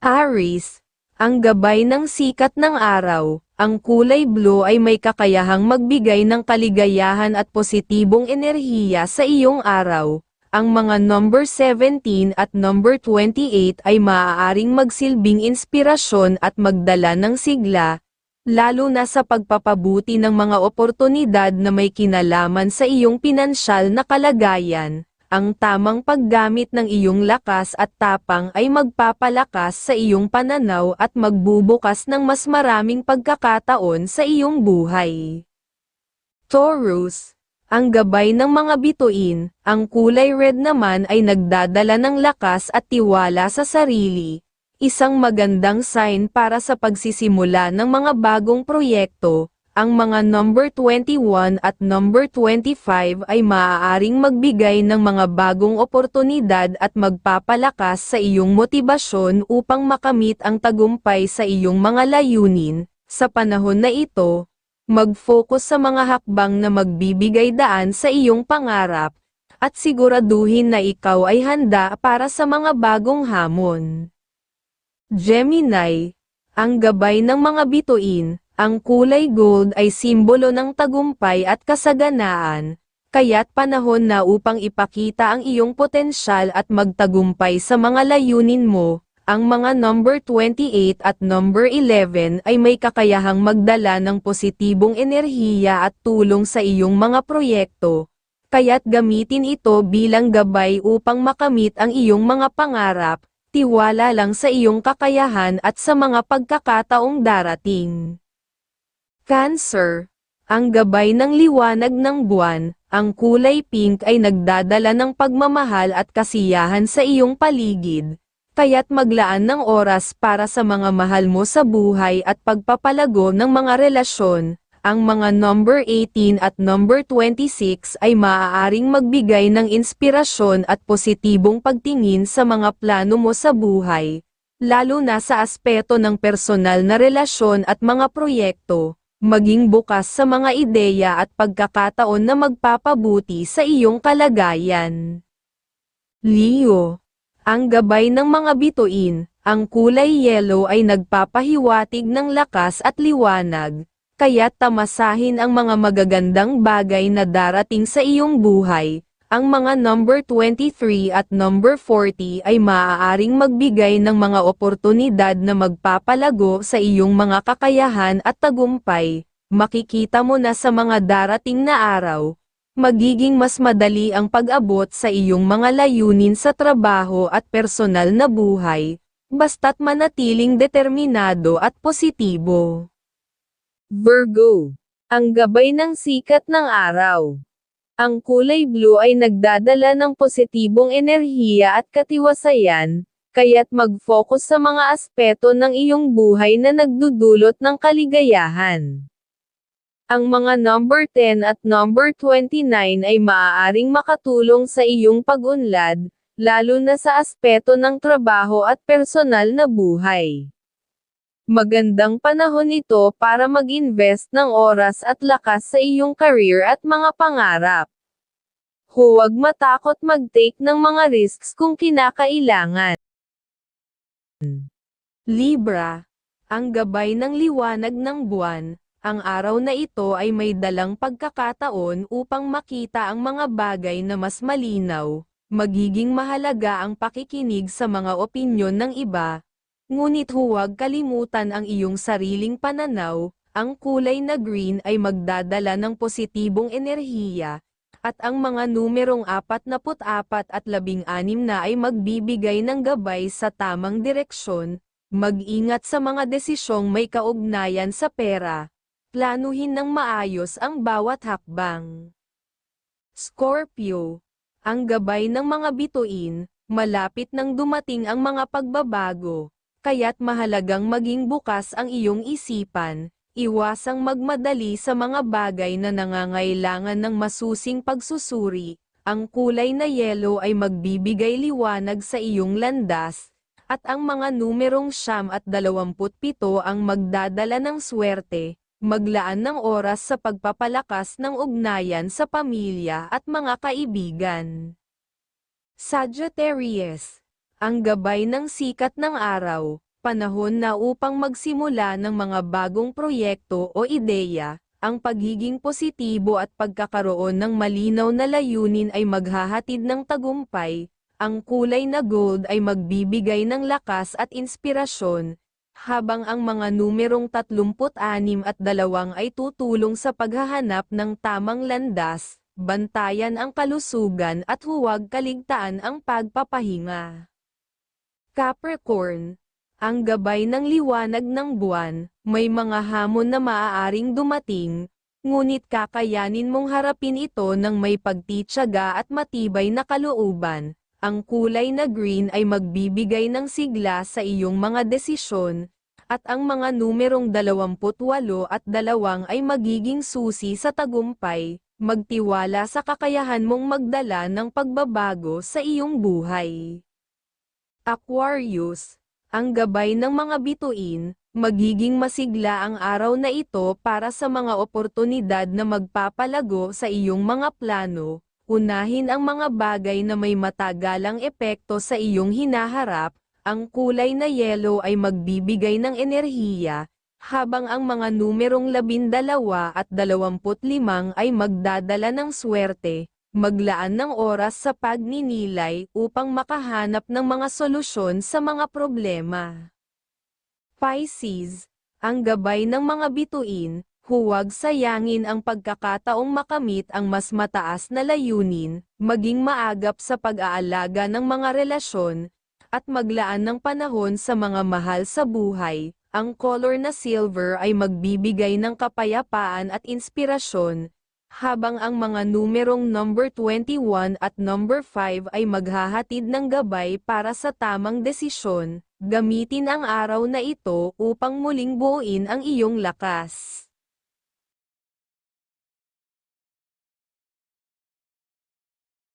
Aries, ang gabay ng sikat ng araw, ang kulay blue ay may kakayahang magbigay ng kaligayahan at positibong enerhiya sa iyong araw. Ang mga number 17 at number 28 ay maaaring magsilbing inspirasyon at magdala ng sigla, lalo na sa pagpapabuti ng mga oportunidad na may kinalaman sa iyong pinansyal na kalagayan. Ang tamang paggamit ng iyong lakas at tapang ay magpapalakas sa iyong pananaw at magbubukas ng mas maraming pagkakataon sa iyong buhay. Taurus, ang gabay ng mga bituin, ang kulay red naman ay nagdadala ng lakas at tiwala sa sarili, isang magandang sign para sa pagsisimula ng mga bagong proyekto, ang mga number 21 at number 25 ay maaaring magbigay ng mga bagong oportunidad at magpapalakas sa iyong motibasyon upang makamit ang tagumpay sa iyong mga layunin. Sa panahon na ito, mag-focus sa mga hakbang na magbibigay daan sa iyong pangarap, at siguraduhin na ikaw ay handa para sa mga bagong hamon. Gemini, ang gabay ng mga bituin, ang kulay gold ay simbolo ng tagumpay at kasaganaan, kaya't panahon na upang ipakita ang iyong potensyal at magtagumpay sa mga layunin mo. Ang mga number 28 at number 11 ay may kakayahang magdala ng positibong enerhiya at tulong sa iyong mga proyekto, kaya't gamitin ito bilang gabay upang makamit ang iyong mga pangarap, tiwala lang sa iyong kakayahan at sa mga pagkakataong darating. Cancer. Ang gabay ng liwanag ng buwan, ang kulay pink ay nagdadala ng pagmamahal at kasiyahan sa iyong paligid. Kaya't maglaan ng oras para sa mga mahal mo sa buhay at pagpapalago ng mga relasyon. Ang mga number 18 at number 26 ay maaaring magbigay ng inspirasyon at positibong pagtingin sa mga plano mo sa buhay, lalo na sa aspeto ng personal na relasyon at mga proyekto maging bukas sa mga ideya at pagkakataon na magpapabuti sa iyong kalagayan. Leo, ang gabay ng mga bituin, ang kulay yellow ay nagpapahiwatig ng lakas at liwanag, kaya't tamasahin ang mga magagandang bagay na darating sa iyong buhay, ang mga number 23 at number 40 ay maaaring magbigay ng mga oportunidad na magpapalago sa iyong mga kakayahan at tagumpay. Makikita mo na sa mga darating na araw, magiging mas madali ang pag-abot sa iyong mga layunin sa trabaho at personal na buhay, basta't manatiling determinado at positibo. Virgo, ang gabay ng sikat ng araw. Ang kulay blue ay nagdadala ng positibong enerhiya at katiwasayan, kaya't mag-focus sa mga aspeto ng iyong buhay na nagdudulot ng kaligayahan. Ang mga number 10 at number 29 ay maaaring makatulong sa iyong pag-unlad, lalo na sa aspeto ng trabaho at personal na buhay. Magandang panahon ito para mag-invest ng oras at lakas sa iyong career at mga pangarap. Huwag matakot mag-take ng mga risks kung kinakailangan. Libra, ang gabay ng liwanag ng buwan, ang araw na ito ay may dalang pagkakataon upang makita ang mga bagay na mas malinaw, magiging mahalaga ang pakikinig sa mga opinyon ng iba, Ngunit huwag kalimutan ang iyong sariling pananaw, ang kulay na green ay magdadala ng positibong enerhiya, at ang mga numerong 44 at 16 na ay magbibigay ng gabay sa tamang direksyon, mag-ingat sa mga desisyong may kaugnayan sa pera, planuhin ng maayos ang bawat hakbang. Scorpio, ang gabay ng mga bituin, malapit nang dumating ang mga pagbabago, kaya't mahalagang maging bukas ang iyong isipan, iwasang magmadali sa mga bagay na nangangailangan ng masusing pagsusuri, ang kulay na yellow ay magbibigay liwanag sa iyong landas, at ang mga numerong siyam at dalawamputpito ang magdadala ng swerte, maglaan ng oras sa pagpapalakas ng ugnayan sa pamilya at mga kaibigan. Sagittarius ang gabay ng sikat ng araw, panahon na upang magsimula ng mga bagong proyekto o ideya, ang pagiging positibo at pagkakaroon ng malinaw na layunin ay maghahatid ng tagumpay, ang kulay na gold ay magbibigay ng lakas at inspirasyon, habang ang mga numerong 36 at dalawang ay tutulong sa paghahanap ng tamang landas, bantayan ang kalusugan at huwag kaligtaan ang pagpapahinga. Capricorn, ang gabay ng liwanag ng buwan, may mga hamon na maaaring dumating, ngunit kakayanin mong harapin ito ng may pagtityaga at matibay na kalooban. Ang kulay na green ay magbibigay ng sigla sa iyong mga desisyon, at ang mga numerong 28 at dalawang ay magiging susi sa tagumpay, magtiwala sa kakayahan mong magdala ng pagbabago sa iyong buhay. Aquarius, ang gabay ng mga bituin, magiging masigla ang araw na ito para sa mga oportunidad na magpapalago sa iyong mga plano, unahin ang mga bagay na may matagalang epekto sa iyong hinaharap, ang kulay na yellow ay magbibigay ng enerhiya, habang ang mga numerong 12 at 25 ay magdadala ng swerte, maglaan ng oras sa pagninilay upang makahanap ng mga solusyon sa mga problema. Pisces, ang gabay ng mga bituin, huwag sayangin ang pagkakataong makamit ang mas mataas na layunin, maging maagap sa pag-aalaga ng mga relasyon, at maglaan ng panahon sa mga mahal sa buhay. Ang color na silver ay magbibigay ng kapayapaan at inspirasyon, habang ang mga numerong number 21 at number 5 ay maghahatid ng gabay para sa tamang desisyon, gamitin ang araw na ito upang muling buuin ang iyong lakas.